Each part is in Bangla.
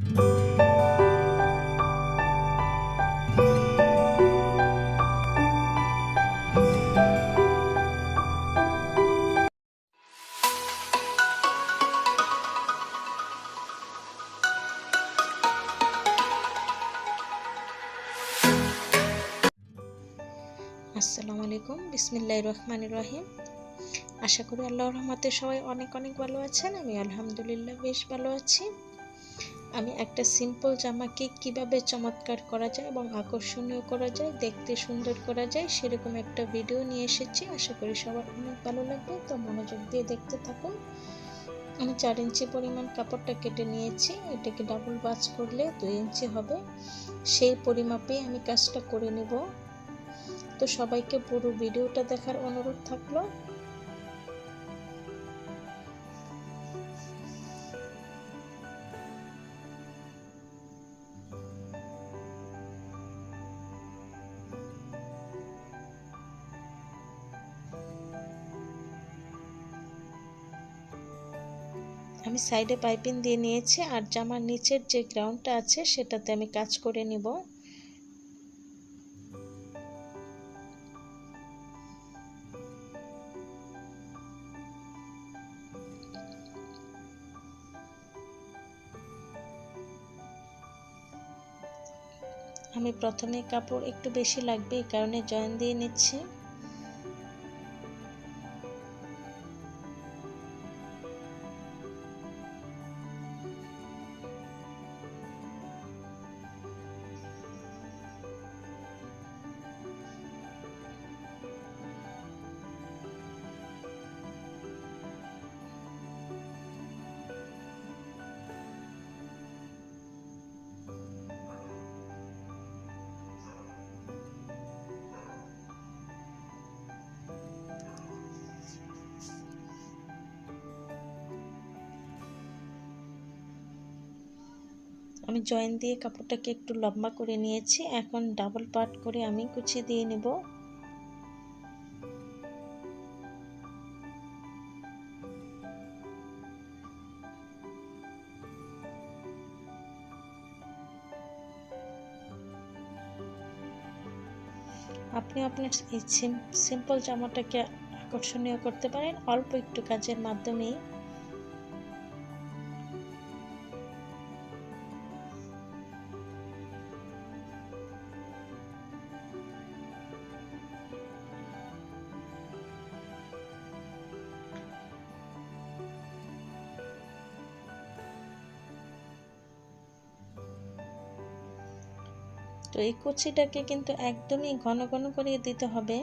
আসসালামু আলাইকুম। বিসমিল্লাহ রহমান রহিম। আশা করি আল্লাহর রহমতে সবাই অনেক অনেক ভালো আছেন। আমি আলহামদুলিল্লাহ বেশ ভালো আছি। আমি একটা সিম্পল জামাকে কীভাবে চমৎকার করা যায় এবং আকর্ষণীয় করা যায়, দেখতে সুন্দর করা যায়, সেরকম একটা ভিডিও নিয়ে এসেছি। আশা করি সবার অনেক ভালো লাগবে। তো মনোযোগ দিয়ে দেখতে থাকুন। আমি চার ইঞ্চি পরিমাণ কাপড়টা কেটে নিয়েছি। এটাকে ডাবল বাজ করলে দুই ইঞ্চি হবে। সেই পরিমাপে আমি কাজটা করে নেব। তো সবাইকে পুরো ভিডিওটা দেখার অনুরোধ থাকল। আমি সাইডে পাইপিং দিয়ে নিয়েছি আর জামার নিচের যে গ্রাউন্ডটা আছে সেটাতে আমি কাজ করে নিব। আমি প্রথমে কাপড় একটু বেশি লাগবে, এই কারণে জয়েন দিয়ে নিচ্ছি। আমি জয়েন দিয়ে কাপড়টাকে একটু লম্বা করে নিয়েছি। এখন ডাবল পার্ট করে আমি কুচি দিয়ে নেব। আপনি আপনার সিম্পল জামাটাকে আকর্ষণীয় করতে পারেন। অল্প একটু কাজের মাধ্যমেই। তো এই কুচিটাকে কিন্তু একদমই ঘন ঘন করে দিতে হবে।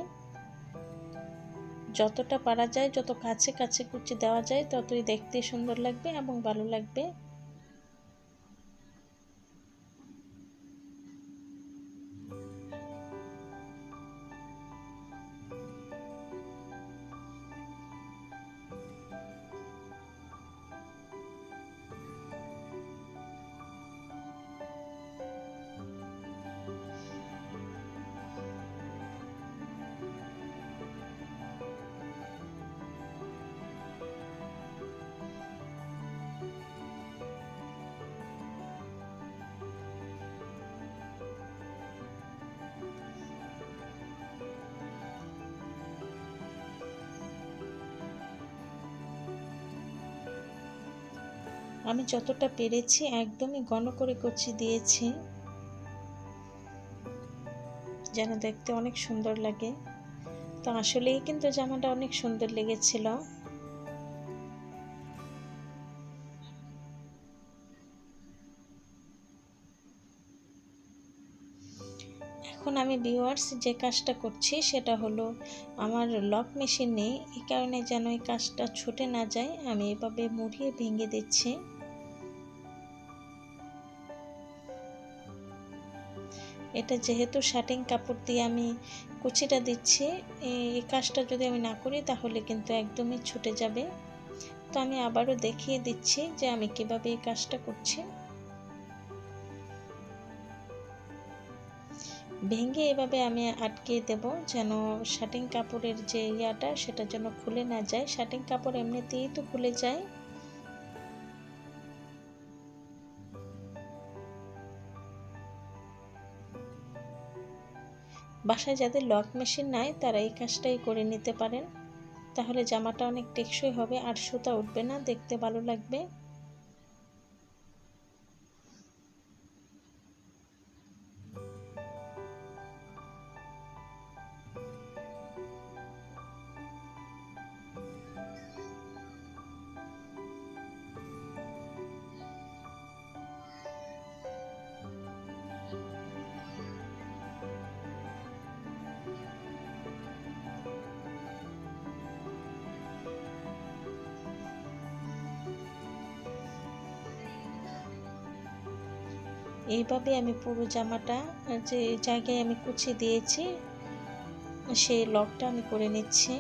যতটা পারা যায়, যত কাছে কাছে কুচি দেওয়া যায়, ততই দেখতে সুন্দর লাগবে এবং ভালো লাগবে। আমি যতটা পেরেছি একদমই ঘন করে কুচি দিয়েছি। যেন দেখতে অনেক সুন্দর লাগে। তো আসলেই কিন্তু জামাটা অনেক সুন্দর লেগেছিল। এখন আমি ভিউয়ার্স যে কাজটা করছি সেটা হলো, আমার লক মেশিন নেই এই কারণে যেন এই কাজটা ছুটে না যায়, আমি এভাবে মুড়িয়ে ভেঙে দিচ্ছি। এটা যেহেতু শার্টিং কাপড় দিয়ে আমি কুচিটা দিচ্ছি, এই কাজটা যদি আমি না করি তাহলে কিন্তু একদমই ছুটে যাবে। তো আমি আবারও দেখিয়ে দিচ্ছি যে আমি কীভাবে এই কাজটা করছি। ভেঙে এভাবে আমি আটকে দেব যেন শার্টিং কাপড়ের যে ইয়াটা সেটা যেন খুলে না যায়। শার্টিং কাপড় এমনিতেই তো খুলে যায়। বাসায় যাদের লক মেশিন নাই, তারা এই কাজটাই করে নিতে পারেন। তাহলে জামাটা অনেক টেকসই হবে আর সুতা উঠবে না, দেখতে ভালো লাগবে। এইভাবে আমি পুরো জামাটা যে জায়গায় আমি কুচি দিয়েছি, সেই লকটা আমি করে নিচ্ছি।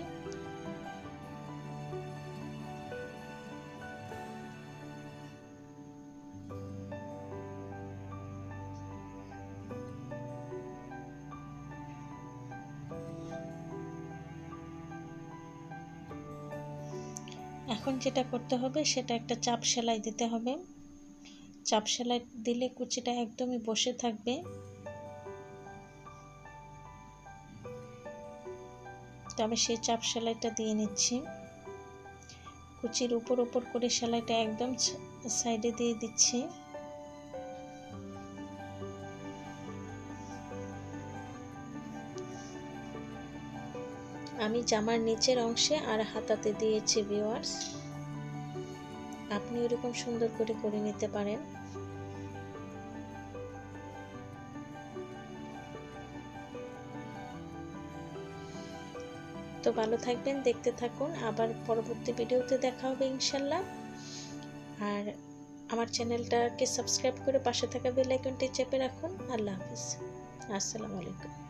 এখন যেটা করতে হবে, সেটা একটা চাপ সেলাই দিতে হবে। চাপ সেলাই দিলে কুচিটা একদমই বসে থাকবে। তো আমি সেই চাপ সেলাইটা দিয়ে নিচ্ছি। কুচির উপর উপর করে সেলাইটা একদম সাইডে দিয়ে দিচ্ছি। আমি জামার নিচের অংশে আর হাতাতে দিয়েছি ভিওয়ার্স আপনি এরকম সুন্দর করে করে নিতে পারেন। তো ভালো থাকবেন, দেখতে থাকুন। আবার পরবর্তী ভিডিওতে দেখা হবে ইনশাল্লাহ। আর আমার চ্যানেলটাকে সাবস্ক্রাইব করে পাশে থাকা বেল আইকনটি চেপে রাখুন। আল্লাহ হাফিজ। আসসালামু আলাইকুম।